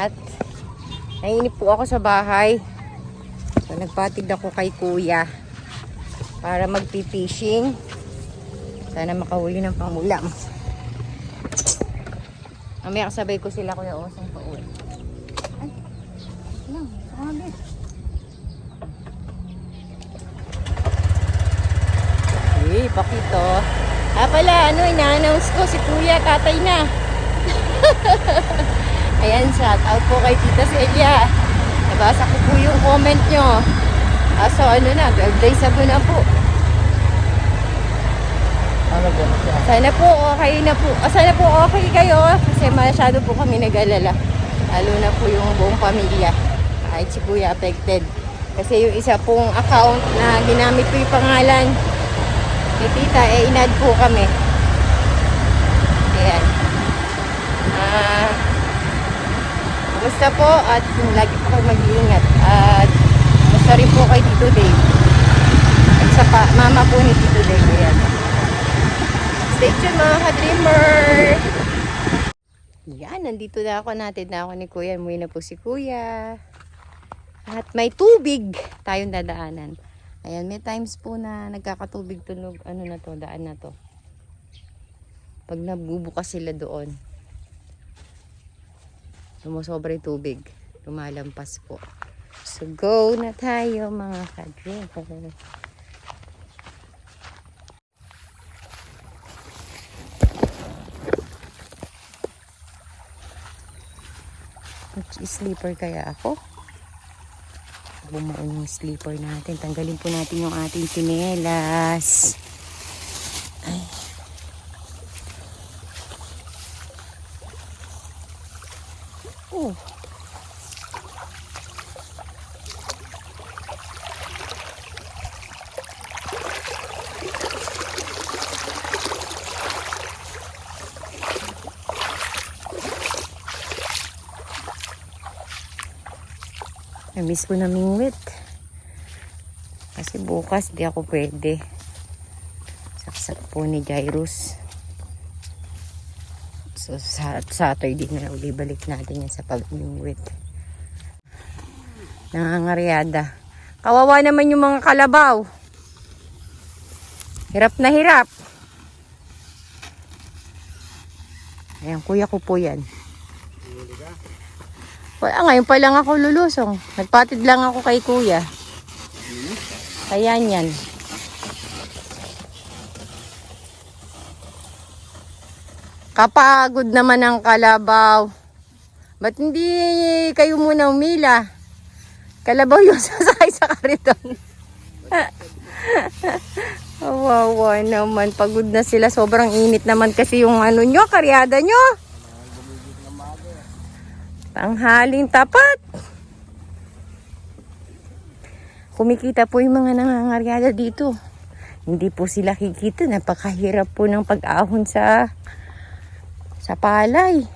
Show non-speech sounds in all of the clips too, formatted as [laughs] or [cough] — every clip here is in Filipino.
At nainip po ako sa bahay. So, nagpatig ako kay kuya para magpi-fishing. Sana makahuli ng pangulam. Mamaya kasabay ko sila kuya Osang pa uwi. Ay, lang, sumabit. Eh, pakito. Ah pala, ano, ina-announce ko si kuya, tatay na. [laughs] Ayan, shout out po kay Tita Celia. Nabasa ko po yung comment nyo. Ah, so ano na, 12 days ago na po. Ano po? Sana po okay na po. ah, sana po okay kayo kasi masyado po kami nag-alala. Lalo na po yung buong pamilya. Kahit si Kuya affected. Kasi yung isa pong account na ginamit ko yung pangalan ni Tita, eh inad po kami. Ayan. Ah, Kumusta po at lagi po kayo mag-iingat. At kumusta rin po kay Tito Dave. At sa pa, mama po ni Tito Dave. Ayan. Stay tuned mga ka-dreamer! Yan, nandito na ako. Natin na ako ni Kuya. Umuwi na po si Kuya. At may tubig tayong dadaanan. Ayan, may times po na nagkakatubig tunog. Ano na to, daan na to. Pag nabubukas sila doon. Sumusobra yung tubig. Lumalampas po. So, go na tayo mga ka-dreamer. Mag-sleeper kaya ako? Bumuon yung sleeper natin. Tanggalin po natin yung ating sinelas. Na-miss ko na mingwit. Kasi bukas di ako pwede. Saksak po ni Jairus. So sa Saturday na uli balik natin yan sa pagmingwit. Nangangaryada. Kawawa naman yung mga kalabaw. Hirap na hirap. Ayan, kuya ko po yan. Wala, ngayon pa lang ako lulusong. Nagpatid lang ako kay kuya. Kaya yan. Kapagod naman ang kalabaw. Ba't hindi kayo muna umila? Kalabaw yung [laughs] sasakay sa kariton. [laughs] Wawa naman. Pagod na sila. Sobrang init naman kasi yung ano nyo, karyada nyo. Tanghaling tapat. Kumikita po yung mga nangangaryada dito. Hindi po sila kikita. Napakahirap po ng pag-ahon sa sa palay.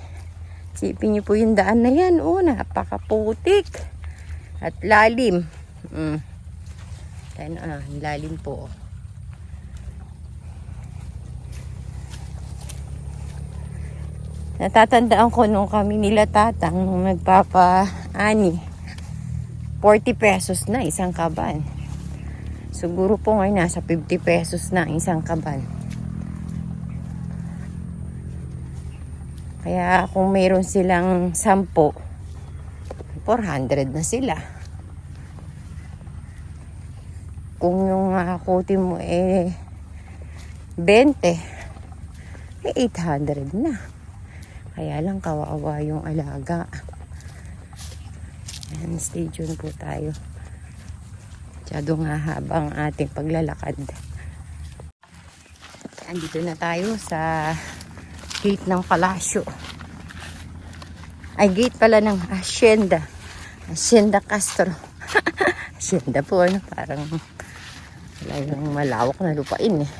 Sipin niyo po yung daan na yan. Oh, napakaputik. At lalim. Mm. Yan, ah, lalim po. Natatandaan ko nung kami nila tatang nung nagpapa-ani. 40 pesos na isang kaban. Siguro po ngayon nasa 50 pesos na ang isang kaban. Kaya kung mayroon silang 10, 400 na sila. Kung yung nakakuti mo eh 20, eh 800 na. Kaya lang kawawa yung alaga. Ayan, stay tuned po tayo. Masyado nga habang ating paglalakad. Andito na tayo sa gate ng palasyo. Ay, gate pala ng Hacienda. Hacienda Castro. [laughs] Hacienda po, ano, parang wala yung malawak na lupain eh.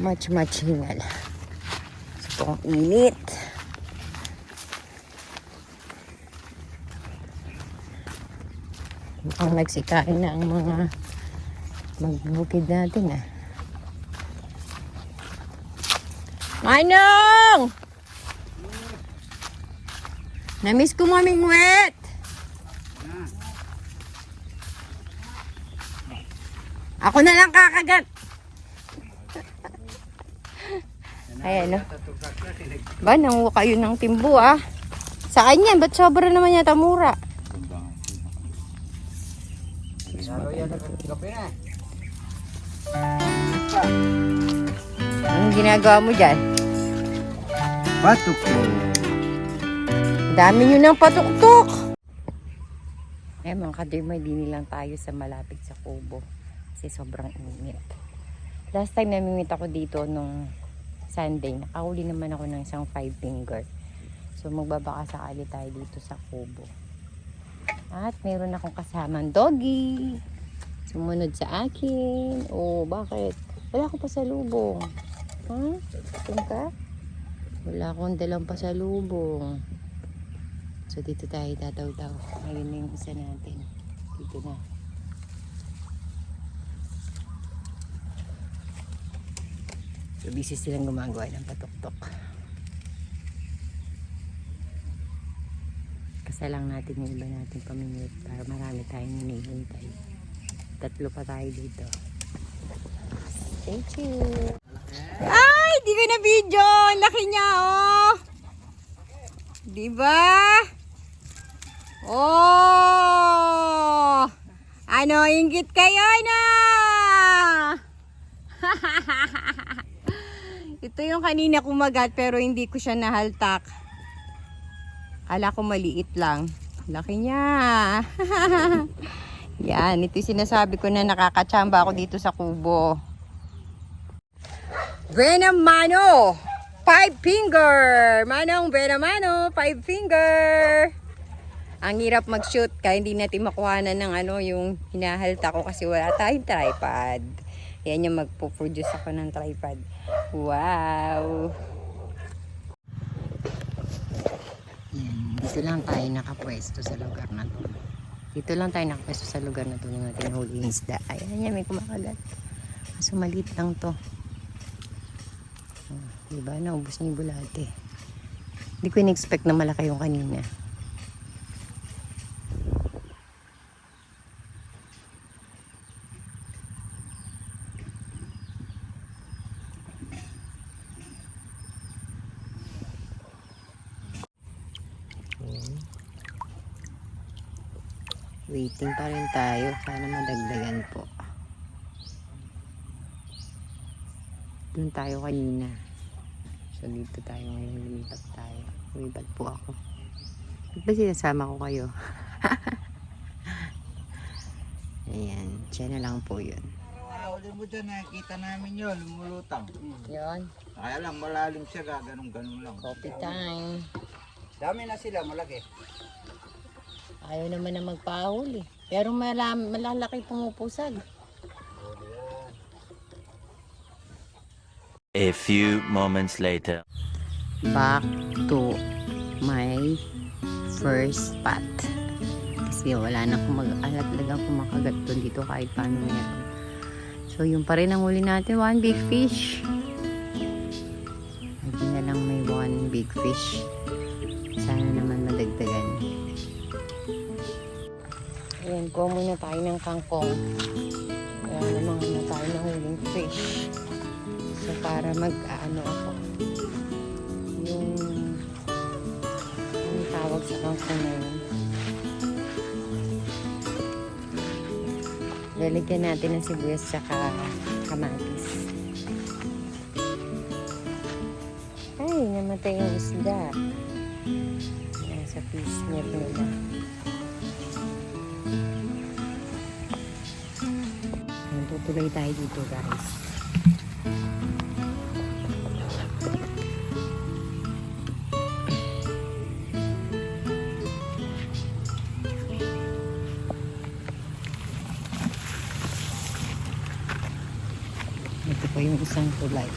Much, much hingal. So, ang init. Mukhang nagsikain na ang mga magbukid natin ah. Manong! Namiss ko maming wet. Ako na lang kakagat. Ayan, no? Ba, nanguha kayo ng timbo, ah. Sa kanya, ba't sobra naman yata mura? Anong ginagawa mo dyan? Batok ko. Dami nyo ng patuktok. Eh mga kadirmay, dini lang tayo sa malapit sa kubo. Kasi sobrang init. Last time namimit ako dito nung Sunday, nakahuli naman ako ng isang five finger. So magbabaka sakali tayo dito sa kubo. At meron akong kasamang doggy. Sumunod sa akin. Oh, bakit? Wala ko pa sa lubong. Ha? Huh? ka? Wala akong dalang pasalubong. So dito tayo tataw-taw. Ngayon na yung isa natin. Dito na. So busy silang gumagawa ng patuktok. Kasalang natin yung iba natin pamingit para marami tayong hinihintay. Tatlo pa tayo dito. Stay tuned. Ay, di ko na video. Laki niya, oh. Di ba? Oh! Ano, inggit kayo na? Ito yung kanina kumagat pero hindi ko siya nahaltak. Kala ko maliit lang. Laki niya. [laughs] Yan, ito yung sinasabi ko na nakakatsamba ako dito sa kubo. Buena mano! Five finger! Manong, buena mano! Five finger! Ang hirap mag-shoot kaya hindi natin makuha na ng ano yung hinahalta ko kasi wala tayong tripod. Yan yung magpo-produce ako ng tripod. Wow! Yan, dito lang tayo nakapwesto sa lugar na to. Dito lang tayo nakapwesto sa lugar na to nung natin huli isda. Ayan yan, may kumakagat. Kaso maliit lang to. Diba? Naubos niya yung bulate. Hindi ko in-expect na malaki yung kanina. Ayan. Waiting pa rin tayo. Sana madagdagan po. Doon tayo kanina. So dito tayo ngayon lumipat tayo. Lumipat po ako. Ba't ba sinasama ko kayo? [laughs] Ayan, siya na lang po yun. Huli mo dyan, nakikita namin yun, lumulutang. Yun, Kaya lang, malalim siya, gaganong-ganon lang. coffee time. Dami na sila, malaki. Ayaw naman na magpahuli. Pero malam, malalaki pumupusag. A few moments later. Back to my first spot. Kasi wala na akong mag-alat talagang kumakagat doon dito kahit paano meron. So yung pa rin ang huli natin, one big fish. Hindi na lang may one big fish. Ayan, kuha muna tayo ng kangkong. Kaya naman na tayo ng huling fish. So para mag ano ako. Yung ano tawag sa kangkong na yun. Lalagyan natin ng sibuyas saka kamatis. Ay, namatay yung isda. Nasa fish net nila. Tutuloy tayo dito guys. Ito pa yung isang tulay.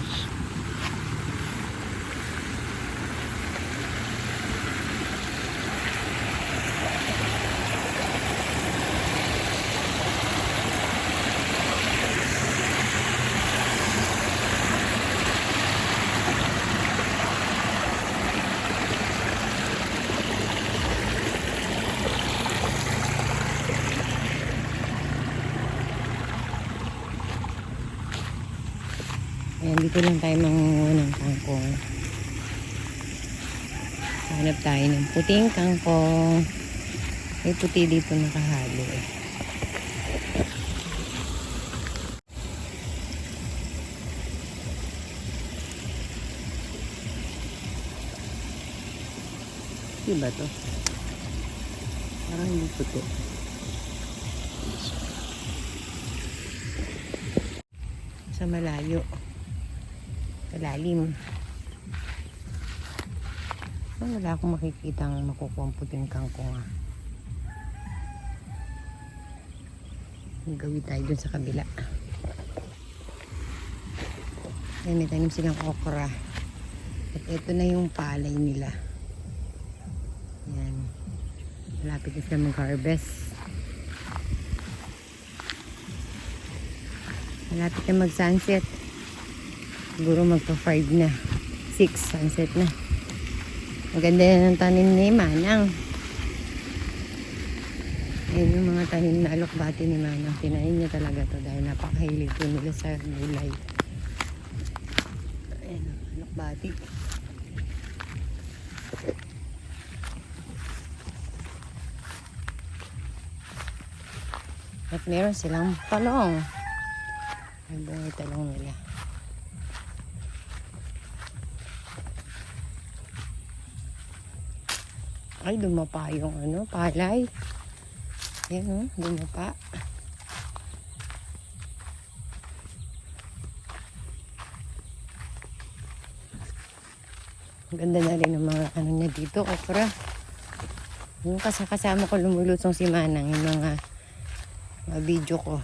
Ayan, dito lang tayo mangunguha ng kangkong. Hanap tayo ng puting kangkong. May puti dito nakahalo eh. Diba to? Parang hindi puti. Sa malayo. Malalim. Oh, wala akong makikita ang makukuha puting kangkong ah. Gawin tayo dun sa kabila. Ayan, may tanim silang okra. At ito na yung palay nila. Ayan. Malapit na sila mag-harvest. Malapit na mag-sunset. Siguro magpa-5 na. 6 sunset na. Maganda yan ang tanim ni Manang. Ayan yung mga tanim na alokbati ni Manang. Tinayin niya talaga to dahil napakahilig po nila sa gulay. Ayan, alokbati. At meron silang talong. Ang bunga talong nila. Ay, dumapa yung ano, palay. Ayan o, dumapa. Ang Ganda na rin ng mga ano niya dito, okra. Yung kasakasama ko lumulusong si Manang, yung mga, mga video ko.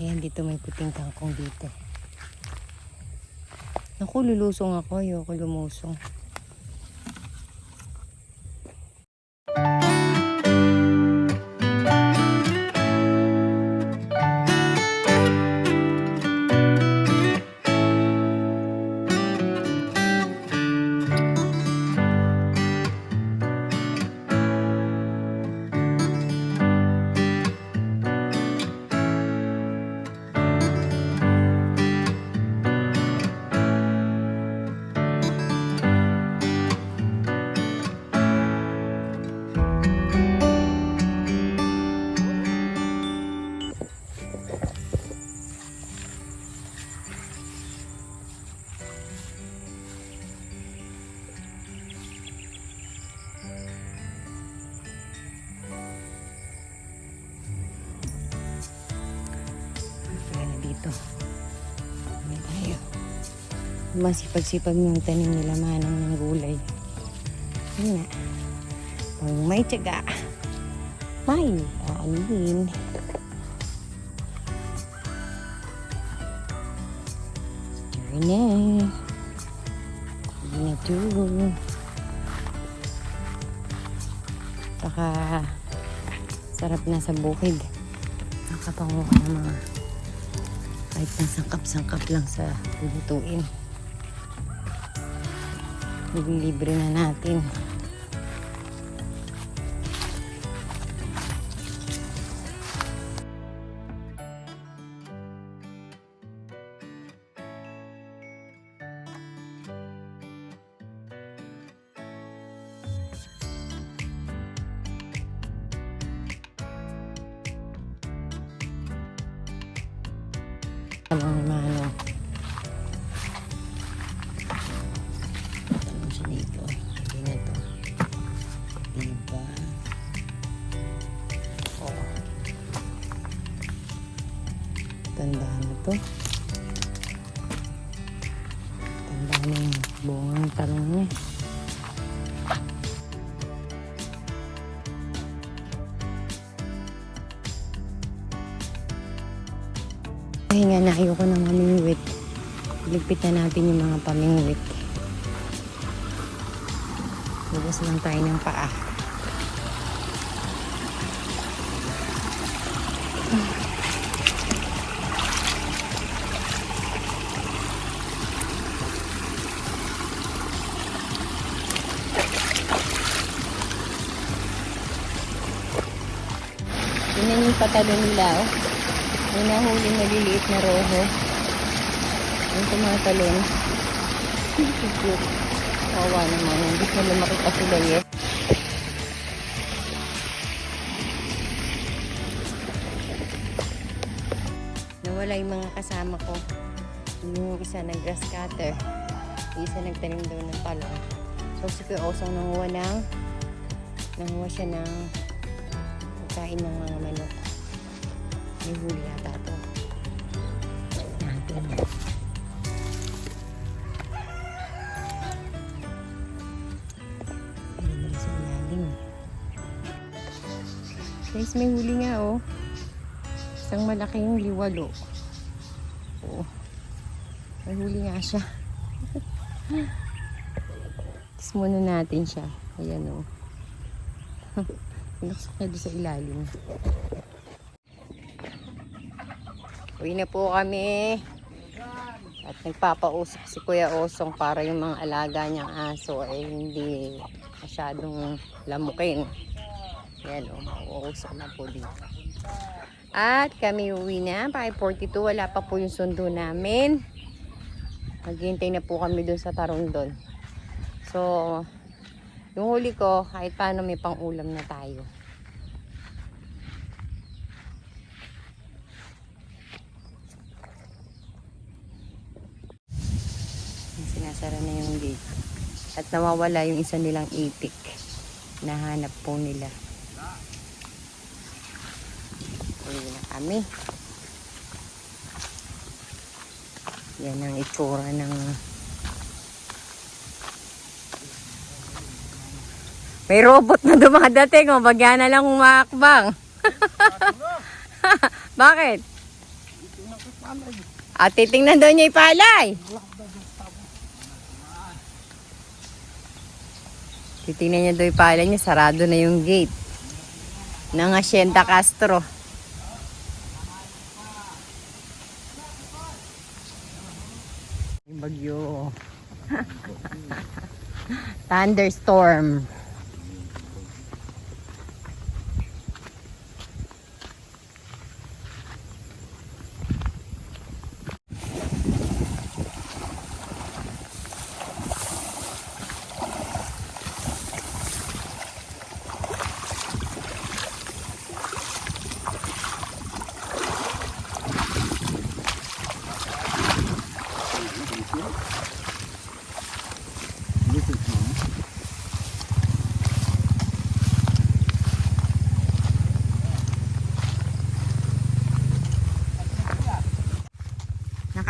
Ayan, dito may puting kangkong dito. Naku, lulusong ako. Ayoko lumusong. Masipag-sipag yung tanim nila manang ng gulay. Yun na. Pag may tiyaga, may. Tara na. Hindi na to. Saka sarap na sa bukid. Nakapanguha ng mga kahit na sangkap-sangkap lang sa lutuin. Libre na natin. Alam ni Pahinga na ayoko ng mamingwit. Ligpit na natin yung mga pamingwit. Lubos lang tayo ng paa. Tingnan yung patalo nila, oh. May nahuli maliliit na roho. Yung tumatalon. Kawa naman. Hindi na lumaki pa sila. Nawala yung mga kasama ko. Yung isa nag-grass cutter. Yung isa nagtanim daw ng talong. So si Kuya Osong nanguha ng nanguha siya ng pagkain ng mga manok. May huli yata ito. Natin. Ayun, sa ilalim. Guys, may huli nga oh. Isang malaking liwalo. Oh. May huli nga siya. [laughs] Kiss muna natin siya. Ayan oh. [laughs] Pinaksak niya doon sa ilalim. Uwi na po kami. At nagpapausap si Kuya Osong para yung mga alaga niyang aso ay hindi masyadong lamukin. Yan o, mauusok na po dito. At kami uwi na, pa 42, wala pa po yung sundo namin. Maghintay na po kami dun sa Tarondon. So, yung huli ko, kahit paano may pang ulam na tayo. Sinasara na yung gate. At nawawala yung isa nilang itik. Nahanap po nila. Uwi na kami. Yan ang itsura ng May robot na dumadating, oh. Bagyan na lang umakbang. [laughs] Bakit? At titingnan daw niya yung palay. Titingnan niya daw yung palay niya, sarado na yung gate. Ng Hacienda Castro. Yung bagyo. [laughs] Thunderstorm.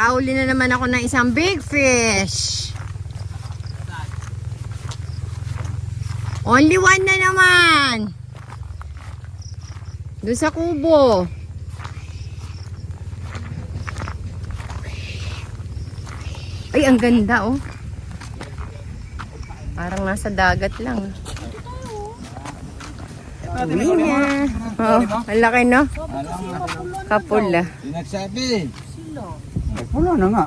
Nakahuli na naman ako ng isang big fish. Only one na naman. Doon sa kubo. Ay, ang ganda oh. Parang nasa dagat lang. Uwi niya. Oh, ang laki no? Kapula. Pinagsabi. Ay, pulo na nga.